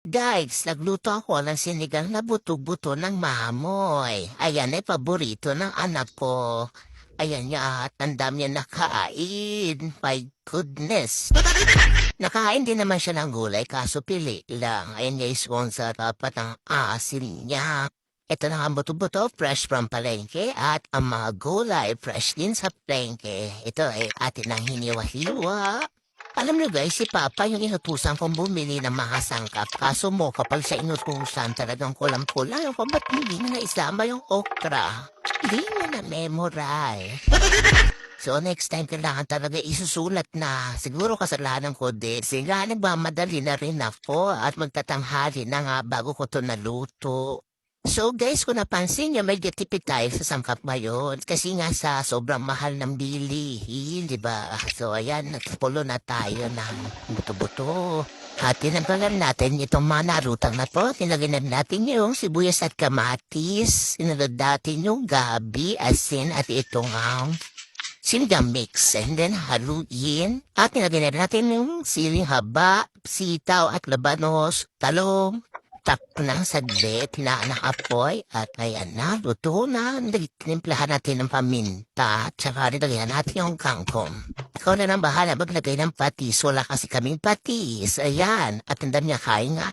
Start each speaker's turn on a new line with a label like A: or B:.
A: Guys, nagluto ako ng sinigang na buto-buto ng mamoy. Ayan ay paborito ng anak ko. Ayan niya at ang dami niya nakain. My goodness. Nakain din naman siya ng gulay kaso pili lang. Ayan niya sponsor dapat ang asin niya. Ito na ang buto-buto, fresh from palengke at ang mga gulay, fresh din sa palengke. Ito ay atin ang hiniwa-hiwa. Alam niyo guys, si Papa yung inutusan kong bumili ng mga sangkap. Kaso mo, kapag sa inutusan talagang kulang-kulang, ako ba't hindi na naisama yung okra? Hindi niya na-memorize. So next time kailangan talaga isusulat na. Siguro kasalanan ko din. Sige, nagmamadali na rin ako at magtatanghali na nga bago ko to naluto. So guys, kung napansin niyo, medyo tipid tayo sa sangkap ngayon. Kasi nga sa sobrang mahal ng bilihin, di ba? So ayan, nagpulo na tayo ng buto-buto. At tinagalan natin itong mga narutang na to. Tinagalan natin yung sibuyas at kamatis. Sinunod natin yung gabi, asin at itong um, sinigang mix. And then haluin. At tinagalan natin yung siling haba, sitaw at labanos, talong, tak ng saglit na nakapoy at ayan na, luto na. Tinimplahan natin ng paminta at saka nilagyan natin yung kangkong. Ikaw na nang bahala maglagay ng patis. Wala kasi kaming patis. Ayan. At ang dami niya kain nga.